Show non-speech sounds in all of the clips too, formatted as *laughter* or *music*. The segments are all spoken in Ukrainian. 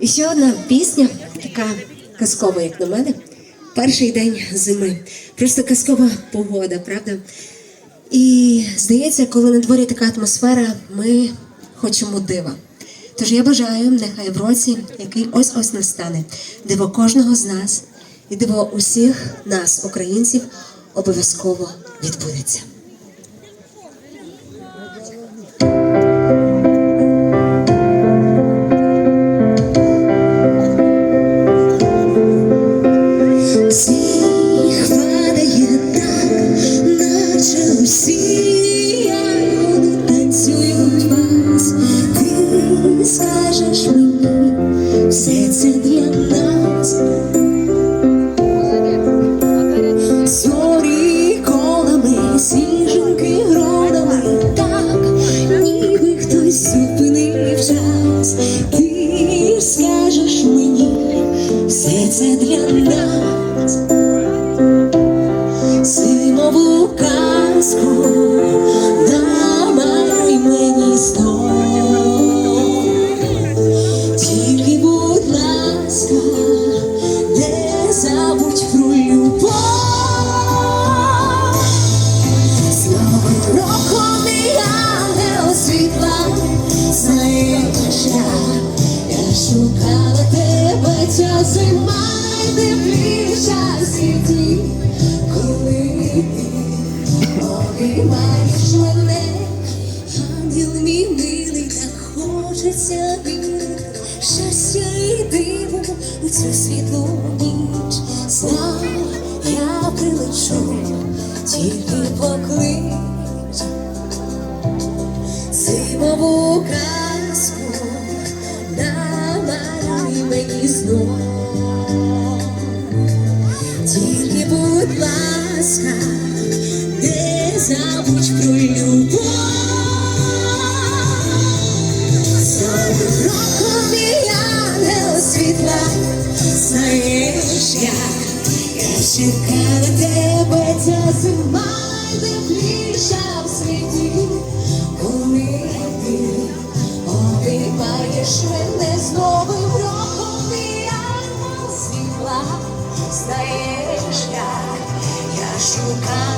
І ще одна пісня, така казкова, як на мене. Перший день зими. Просто казкова погода, правда? І здається, коли на дворі така атмосфера, ми хочемо дива. Тож я бажаю, нехай в році, який ось ось настане, диво кожного з нас і диво усіх нас, українців, обов'язково відбудеться. Все це для нас. Зорі колами, сніжинки так, ніби хтось зупинив час. Ти скажеш мені, все це для нас. Зимову казку світі, коли обіймаєш мене, ангел мій милий, так хочеться вірити, щастя і диво у цю світлу забудь про любов. Новим роком мій ангел світла, знаєш як я чекала тебе, ця зима найтепліша в світі, коли ти обіймаєш мене з новим роком, мій ангел світла, знаєш як я шукала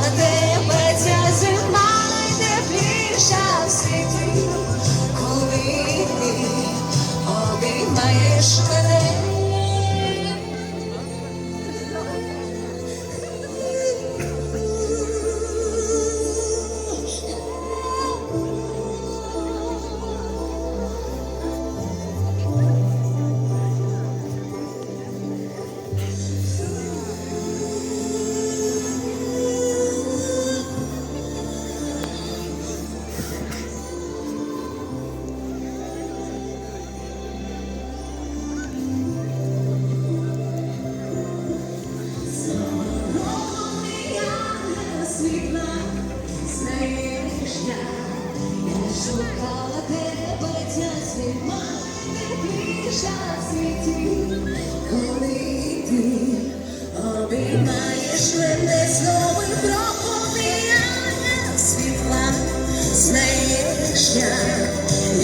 ти обіймаєш мене з новим роком і ангел світла, знаєш я,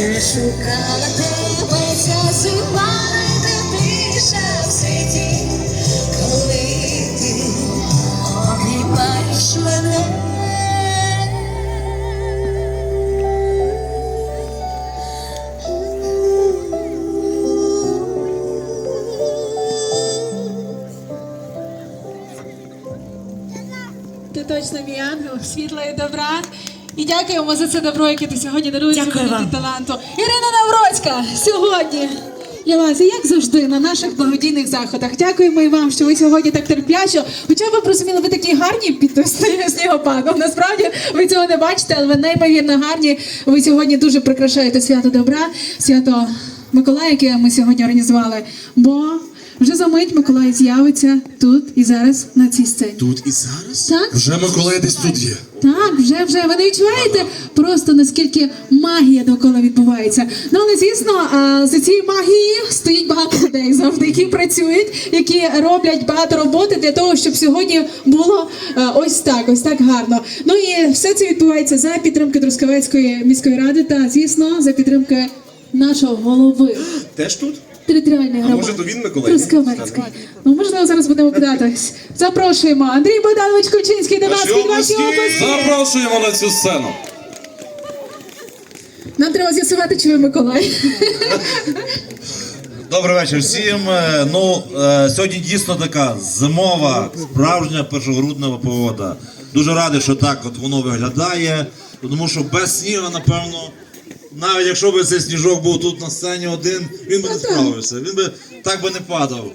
я шукала тебе ця зима точно мій ангел, світла і добра. І дякуємо за це добро, яке ти сьогодні даруєш Дякую мені вам. таланту. Ірина Навроцька сьогодні. Я вас, і як завжди, на наших благодійних заходах. Дякуємо і вам, що ви сьогодні так терплячо. Хоча ви б розуміли, ви такі гарні під сні- *laughs* снігопадом. Насправді ви цього не бачите, але ви неймовірно гарні. Ви сьогодні дуже прикрашаєте свято добра, свято Миколая, яке ми сьогодні організували. Бо вже за мить Миколай з'явиться тут і зараз на цій сцені. Тут і зараз? Так. Вже Миколай десь тут є. Так, вже вже ви не відчуваєте просто наскільки магія довкола відбувається. Ну але звісно, за цією магією стоїть багато людей завжди, які працюють, які роблять багато роботи для того, щоб сьогодні було е, ось так, ось так гарно. Ну і все це відбувається за підтримки Трускавецької міської ради та звісно за підтримки нашого голови. Теж тут? Територіальної А може, то він Миколай? Трускавецький. Ну, можливо, зараз будемо питатись. Запрошуємо. Андрій Богданович Кульчинський до нас. Під ваші оплески. Запрошуємо на цю сцену. Нам треба з'ясувати, чи ви Миколай. Добрий вечір всім. Е, Ну е, сьогодні дійсно така зимова, справжня першогруднева погода. Дуже радий, що так от воно виглядає. Тому що без снігу, напевно, навіть якщо б цей сніжок був тут на сцені один, він би не справився. Він би так би не падав.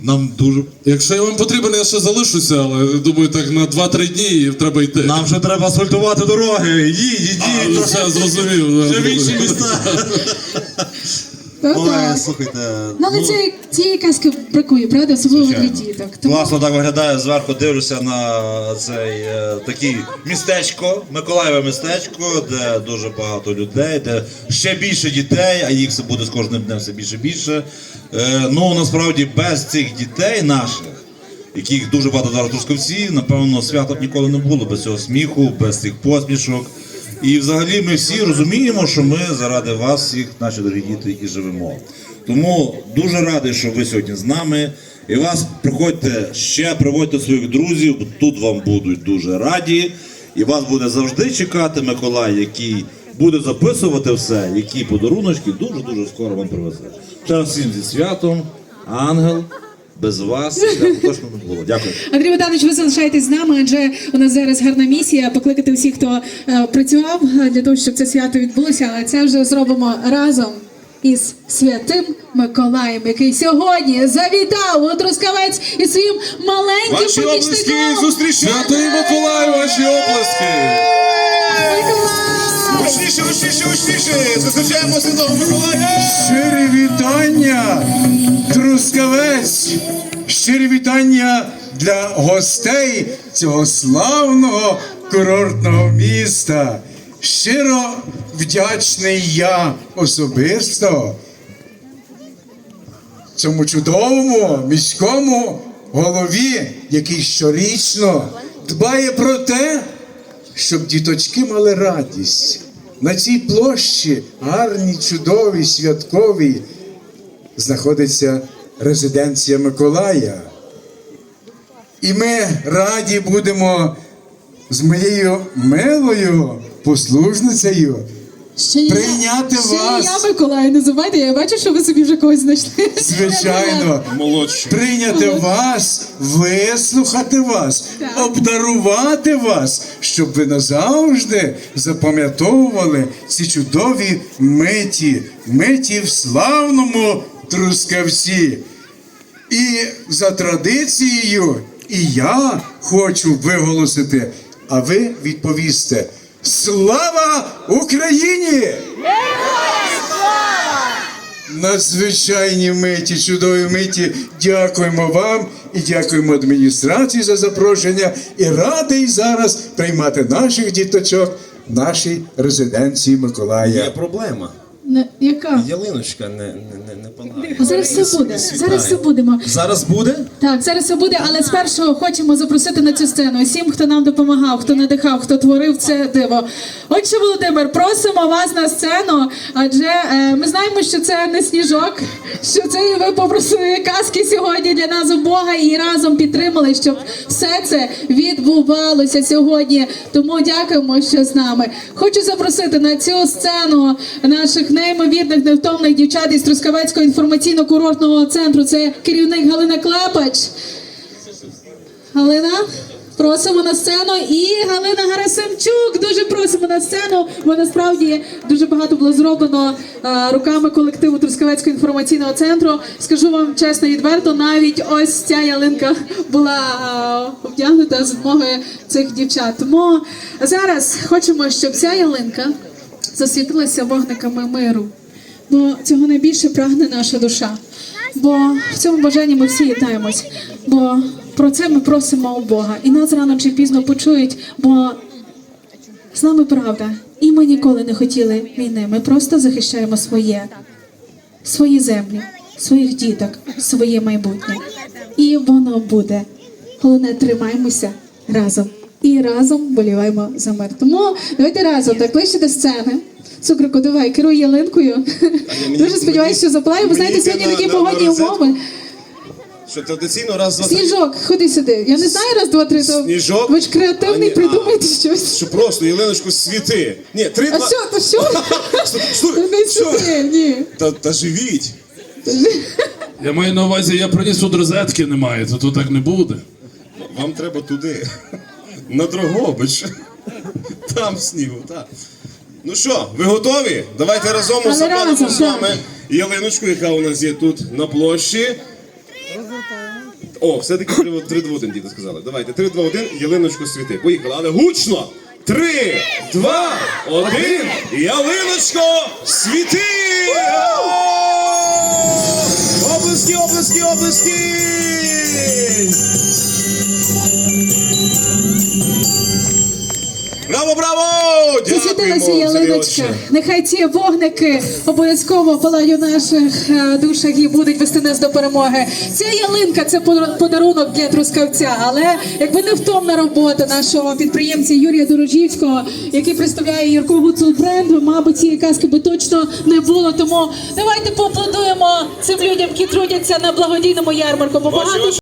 Нам дуже Якщо я вам потрібен, я ще залишуся, але думаю, так на 2-3 дні і треба йти. нам ще треба асфальтувати дороги. Їдь, їдь, їдь. Все зрозумів. Ще в інші міста. *laughs* Ой, Так. слухайте. Ну, але ну, цієї, цієї казки бракує, правда? Особливо для Звичайно. діток. Тому Класно так виглядає зверху. Дивлюся на цей е, такий містечко, Миколаєве містечко, де дуже багато людей, де ще більше дітей, а їх все буде з кожним днем все більше і більше. Е, ну насправді без цих дітей наших. Яких дуже багато зараз трускавці, напевно, свято б ніколи не було без цього сміху, без цих посмішок. І взагалі ми всі розуміємо, що ми заради вас, всіх, наші дорогі діти, і живемо. Тому дуже радий, що ви сьогодні з нами. І вас приходьте ще, приводьте своїх друзів, бо тут вам будуть дуже раді. І вас буде завжди чекати Миколай, який буде записувати все, які подаруночки дуже-дуже скоро вам привезе. Раз всім зі святом, ангел, без вас свято точно не було. Дякую. Андрій Богданович, ви залишаєтесь з нами, адже у нас зараз гарна місія покликати всіх, хто е, працював е, для того, щоб це свято відбулося. Але це вже зробимо разом із святим Миколаєм, який сьогодні завітав у Трускавець із своїм маленьким Ваші оплески помічником. зустрічайте! Святий Миколай, ваші оплески! Миколай! Гучніше, гучніше, гучніше! Зустрічаємо Святого Миколая! Щирі вітання, Трускавець! Щирі вітання для гостей цього славного курортного міста. Щиро вдячний я особисто цьому чудовому міському голові, який щорічно дбає про те, щоб діточки мали радість. На цій площі гарній, чудовій, святковій знаходиться резиденція Миколая. І ми раді будемо з моєю милою послужницею Ще Прийняти ще й вас. я Миколай, називайте. Я бачу, що ви собі вже когось знайшли. Звичайно, Молодший. прийняти вас, вислухати вас, Так. обдарувати вас, щоб ви назавжди запам'ятовували ці чудові миті, миті в славному трускавці. І за традицією, і я хочу виголосити, а ви відповісте: Слава Україні! Надзвичайні миті, чудові миті. Дякуємо вам і дякуємо адміністрації за запрошення. І радий зараз приймати наших діточок в нашій резиденції Миколая. Є проблема. Не- Яка? Ялиночка не, не, не, не палає. Зараз все буде. Зараз все будемо. Зараз буде? Так, зараз все буде, але спершу хочемо запросити на цю сцену всім, хто нам допомагав, хто надихав, хто творив це диво. Отже, Володимир, просимо вас на сцену, адже е, ми знаємо, що це не сніжок, що це ви попросили казки сьогодні для нас у Бога і разом підтримали, щоб все це відбувалося сьогодні. Тому дякуємо, що з нами. Хочу запросити на цю сцену наших неймовірних невтомних дівчат із Трускавецького інформаційно-курортного центру. Це керівник Галина Клепач. Галина, просимо на сцену. І Галина Гарасимчук. Дуже просимо на сцену, бо насправді дуже багато було зроблено е, руками колективу Трускавецького інформаційного центру. Скажу вам чесно відверто, навіть ось ця ялинка була е, обтягнута з допомогою цих дівчат. Тому зараз хочемо, щоб ця ялинка засвітилася вогниками миру. Бо цього найбільше прагне наша душа. Бо в цьому бажанні ми всі єднаємось. Бо про це ми просимо у Бога. І нас рано чи пізно почують, бо з нами правда. І ми ніколи не хотіли війни. Ми просто захищаємо своє, свої землі, своїх діток, своє майбутнє. І воно буде. Головне, тримаймося разом. І разом боліваємо за мир. Тому давайте разом так ближче до сцени. Цукрику, давай, керуй ялинкою. *laughs* Дуже сподіваюся, що запалаю. Ви знаєте, сьогодні такі погодні умови. Що традиційно раз, два, три. Сніжок, ходи сюди. Я не знаю раз, два, три. То... Сніжок? Ви ж креативний, А, ні, придумайте а. щось. Що просто ялиночку світи. Ні, три, А два. що, то що? *laughs* Не що? сюди, ні. Та, та живіть. *laughs* Я маю на увазі, я приніс тут розетки немає, то тут так не буде. Вам треба туди. На Дрогобич. Там снігу, так. Ну що, ви готові? Давайте разом запалимо з вами ялиночку, яка у нас є тут на площі. О, все-таки 3, 2, 1, діти сказали. Давайте, 3, 2, 1, ялиночку світи. Поїхали, але гучно! 3, 2, 1, ялиночко світи! Облески, облески, облески! Браво, браво! Засвітилася ялиночка. Нехай ці вогники обов'язково палають у наших е, душах і будуть вести нас до перемоги. Ця ялинка це подарунок для трускавця. Але якби не втомна робота нашого підприємця Юрія Дорожівського, який представляє Юрко Гуцул бренд, мабуть, цієї казки би точно не було. Тому давайте поаплодуємо цим людям, які трудяться на благодійному ярмарку. Бо багато